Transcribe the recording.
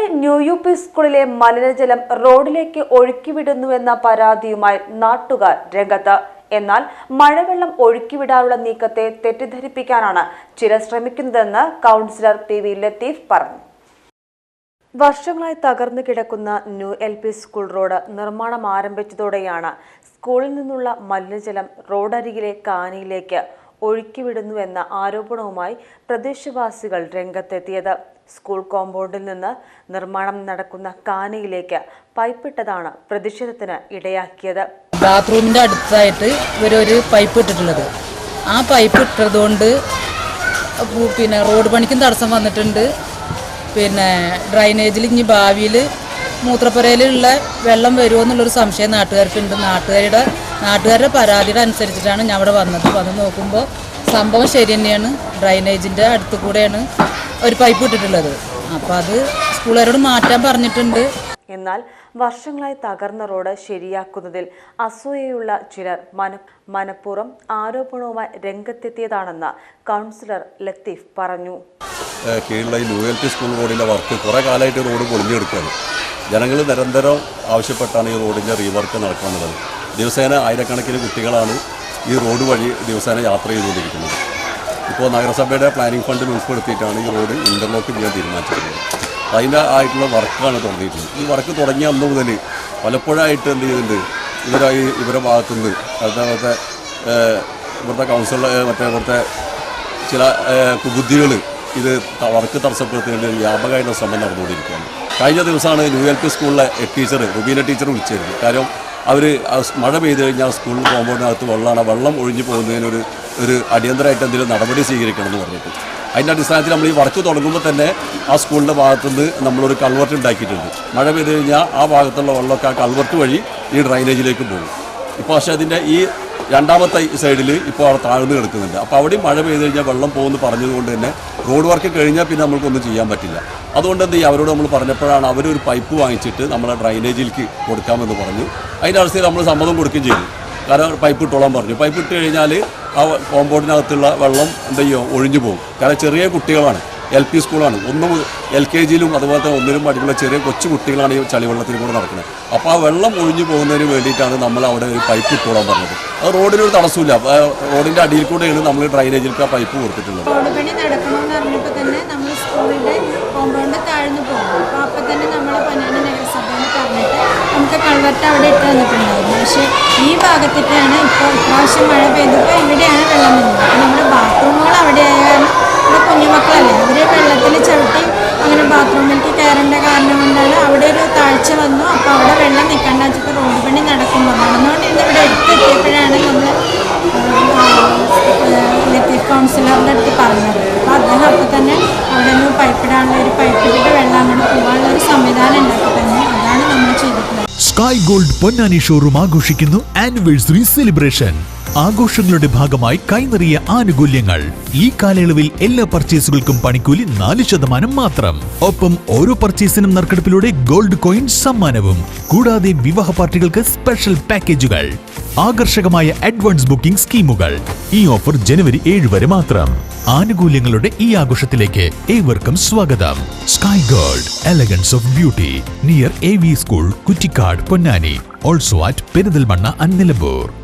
Ponnani new U P സ്കൂളിലെ മലിനജലം റോഡിലേക്ക് ഒഴുക്കിവിടുന്നുവെന്ന പരാതിയുമായി നാട്ടുകാർ രംഗത്ത്. എന്നാൽ മഴവെള്ളം ഒഴുക്കിവിടാനുള്ള നീക്കത്തെ തെറ്റിദ്ധരിപ്പിക്കാനാണ് ചിലർ ശ്രമിക്കുന്നതെന്ന് കൗൺസിലർ പി വി ലത്തീഫ് പറഞ്ഞു. വർഷങ്ങളായി തകർന്നു കിടക്കുന്ന new L P school road നിർമ്മാണം ആരംഭിച്ചതോടെയാണ് സ്കൂളിൽ നിന്നുള്ള മലിനജലം റോഡരികിലെ കാനിയിലേക്ക് ഒഴുക്കിവിടുന്നുവെന്ന ആരോപണവുമായി പ്രദേശവാസികൾ രംഗത്തെത്തിയത്. സ്കൂൾ കോമ്പൗണ്ടിൽ നിന്ന് നിർമ്മാണം നടക്കുന്ന കാനയിലേക്ക് പൈപ്പിട്ടതാണ് പ്രതിഷേധത്തിന് ഇടയാക്കിയത്. ബാത്റൂമിന്റെ അടുത്തായിട്ട് ഇവരൊരു പൈപ്പ് ഇട്ടിട്ടുള്ളത്. ആ പൈപ്പ് ഇട്ടതുകൊണ്ട് പിന്നെ റോഡ് പണിക്കും തടസ്സം വന്നിട്ടുണ്ട്. പിന്നെ ഡ്രൈനേജിൽ ഇനി ഭാവിയിൽ മൂത്രപ്പുരയിലുള്ള വെള്ളം വരുമോ എന്നുള്ളൊരു സംശയം നാട്ടുകാർക്കുണ്ട്. നാട്ടുകാരുടെ നാട്ടുകാരുടെ പരാതിയുടെ അനുസരിച്ചിട്ടാണ് ഞാൻ അവിടെ വന്നത്. അപ്പോൾ അത് നോക്കുമ്പോൾ സംഭവം ശരി തന്നെയാണ്. ഡ്രൈനേജിന്റെ അടുത്ത് കൂടെയാണ് ഒരു പൈപ്പ് ഇട്ടിട്ടുള്ളത്. അപ്പോൾ അത് സ്കൂളുകാരോട് മാറ്റാൻ പറഞ്ഞിട്ടുണ്ട്. എന്നാൽ വർഷങ്ങളായി തകർന്ന റോഡ് ശരിയാക്കുന്നതിൽ അസൂയയുള്ള ചിലർ മന മനഃപൂർവം ആരോപണവുമായി രംഗത്തെത്തിയതാണെന്ന് കൗൺസിലർ ലത്തീഫ് പറഞ്ഞു. കീഴിലുള്ള ഈ സ്കൂൾ റോഡിന്റെ വർക്ക് കുറേ കാലമായിട്ട് റോഡ് പൊളിഞ്ഞെടുക്കുകയാണ്. ജനങ്ങൾ നിരന്തരം ആവശ്യപ്പെട്ടാണ് ഈ റോഡിന്റെ റീവർക്ക് നടക്കുന്നത് ദിവസേന ആയിരക്കണക്കിന് കുട്ടികളാണ് ഈ റോഡ് വഴി ദിവസേന യാത്ര ചെയ്തുകൊണ്ടിരിക്കുന്നത്. ഇപ്പോൾ നഗരസഭയുടെ പ്ലാനിംഗ് ഫണ്ട് ഉൾപ്പെടുത്തിയിട്ടാണ് ഈ റോഡ് ഇന്റർലോക്ക് ചെയ്യാൻ തീരുമാനിച്ചിട്ടുള്ളത്. അതിന്റെ ആയിട്ടുള്ള വർക്കാണ് തുടങ്ങിയിട്ടുള്ളത്. ഈ വർക്ക് തുടങ്ങിയ അന്ന് മുതൽ പലപ്പോഴായിട്ട് എന്ത് ചെയ്തിട്ടുണ്ട്? ഇവരായി ഇവരുടെ ഭാഗത്തുനിന്ന് അവിടുത്തെ ഇവിടുത്തെ കൗൺസിലർ മറ്റേ ഇവിടുത്തെ ചില കുബുദ്ധികൾ ഇത് വർക്ക് തടസ്സപ്പെടുത്തുന്നതിന് വ്യാപകമായിട്ടുള്ള ശ്രമം നടന്നുകൊണ്ടിരിക്കുകയാണ്. കഴിഞ്ഞ ദിവസമാണ് ന്യൂ എൽ പി സ്കൂളിലെ ടീച്ചർ റുബീന ടീച്ചർ വിളിച്ചിരുന്നു കാര്യം അവർ മഴ പെയ്ത് കഴിഞ്ഞാൽ സ്കൂളിൽ കോമ്പൗണ്ടിനകത്ത് വെള്ളമാണ് വെള്ളം ഒഴിഞ്ഞു പോകുന്നതിനൊരു ഒരു അടിയന്തരമായിട്ട് എന്തെങ്കിലും നടപടി സ്വീകരിക്കണം എന്ന് പറഞ്ഞിട്ട് അതിന്റെ അടിസ്ഥാനത്തിൽ നമ്മൾ ഈ വർക്ക് തുടങ്ങുമ്പോൾ തന്നെ ആ സ്കൂളിന്റെ ഭാഗത്തുനിന്ന് നമ്മളൊരു കൾവർട്ട് ഉണ്ടാക്കിയിട്ടുണ്ട്. മഴ പെയ്തു കഴിഞ്ഞാൽ ആ ഭാഗത്തുള്ള വെള്ളമൊക്കെ ആ കൾവർട്ട് വഴി ഈ ഡ്രൈനേജിലേക്ക് പോകും. ഇപ്പോൾ പക്ഷേ അതിന്റെ ഈ രണ്ടാമത്തെ സൈഡിൽ ഇപ്പോൾ അവിടെ താഴ്ന്നു കിടക്കുന്നുണ്ട്. അപ്പോൾ അവിടെയും മഴ പെയ്ത് കഴിഞ്ഞാൽ വെള്ളം പോകുമെന്ന് പറഞ്ഞതുകൊണ്ട് തന്നെ റോഡ് വർക്ക് കഴിഞ്ഞാൽ പിന്നെ നമ്മൾക്കൊന്നും ചെയ്യാൻ പറ്റില്ല. അതുകൊണ്ട് എന്ത് ചെയ്യും അവരോട് നമ്മൾ പറഞ്ഞപ്പോഴാണ് അവരൊരു പൈപ്പ് വാങ്ങിച്ചിട്ട് നമ്മളെ ഡ്രൈനേജിലേക്ക് കൊടുക്കാമെന്ന് പറഞ്ഞു. അതിന്റെ അവസ്ഥയിൽ നമ്മൾ സമ്മതം കൊടുക്കുകയും ചെയ്തു. കാരണം പൈപ്പ് ഇട്ടോളാൻ പറഞ്ഞു. പൈപ്പ് ഇട്ട് കഴിഞ്ഞാൽ ആ കോമ്പൗണ്ടിനകത്തുള്ള വെള്ളം എന്താ ചെയ്യും? ഒഴിഞ്ഞു പോകും. കാരണം ചെറിയ കുട്ടികളാണ്. എൽ പി സ്കൂളാണ്. ഒന്നും എൽ കെ ജിയിലും അതുപോലെ തന്നെ ഒന്നിലും പഠിക്കുന്ന ചെറിയ കൊച്ചു കുട്ടികളാണ് ഈ ചളിവെള്ളത്തിൽ കൂടെ നടക്കുന്നത്. അപ്പോൾ ആ വെള്ളം ഒഴിഞ്ഞു പോകുന്നതിന് വേണ്ടിയിട്ടാണ് നമ്മൾ അവിടെ ഒരു പൈപ്പ് ഇട്ടോളാൻ പറഞ്ഞത്. അത് റോഡിനൊരു തടസ്സമില്ല റോഡിന്റെ അടിയിൽ കൂടെയാണ് നമ്മൾ ഡ്രൈനേജിലേക്ക് ആ പൈപ്പ് കൊടുത്തിട്ടുള്ളത്. നമുക്ക് കൺവെർട്ട് അവിടെ ഇട്ട് തന്നിട്ടുണ്ടായിരുന്നു പക്ഷേ ഈ ഭാഗത്തിട്ടാണ് ഇപ്പോൾ ഇപ്രാവശ്യം മഴ പെയ്തപ്പോൾ ഇവിടെയാണ് വെള്ളം വരുന്നത്. അപ്പോൾ നമ്മുടെ ബാത്റൂമുകൾ അവിടെ ആയ കാരണം ഇവിടെ കുഞ്ഞുമക്കളല്ലേ? അവർ വെള്ളത്തിൽ ചവിട്ടി അങ്ങനെ ബാത്റൂമിലേക്ക് കയറേണ്ട കാരണം കൊണ്ടാണ് അവിടെ ഒരു താഴ്ച വന്നു. അപ്പോൾ അവിടെ സ്കൈ ഗോൾഡ് പൊന്നാനി ഷോറൂം ആഘോഷിക്കുന്നു ആനിവേഴ്സറി സെലിബ്രേഷൻ ആഘോഷങ്ങളുടെ ഭാഗമായി കൈനിറിയ ആനുകൂല്യങ്ങൾ. ഈ കാലയളവിൽ എല്ലാ പർച്ചേസുകൾക്കും പണിക്കൂലി നാല് ശതമാനം മാത്രം. ഒപ്പം ഓരോ പർച്ചേസിനും നറുക്കെടുപ്പിലൂടെ ഗോൾഡ് കോയിൻ സമ്മാനവും. കൂടാതെ വിവാഹ പാർട്ടികൾക്ക് സ്പെഷ്യൽ പാക്കേജുകൾ ആകർഷകമായ അഡ്വാൻസ് ബുക്കിംഗ് സ്കീമുകൾ. ഈ ഓഫർ ജനുവരി ഏഴ് വരെ മാത്രം. ആനുകൂല്യങ്ങളുടെ ഈ ആഘോഷത്തിലേക്ക് ഏവർക്കും സ്വാഗതം. Sky gold elegance of beauty near A V school Kuttikkad Ponnani also at Perinthalmanna അന്നിലമ്പൂർ Nilambur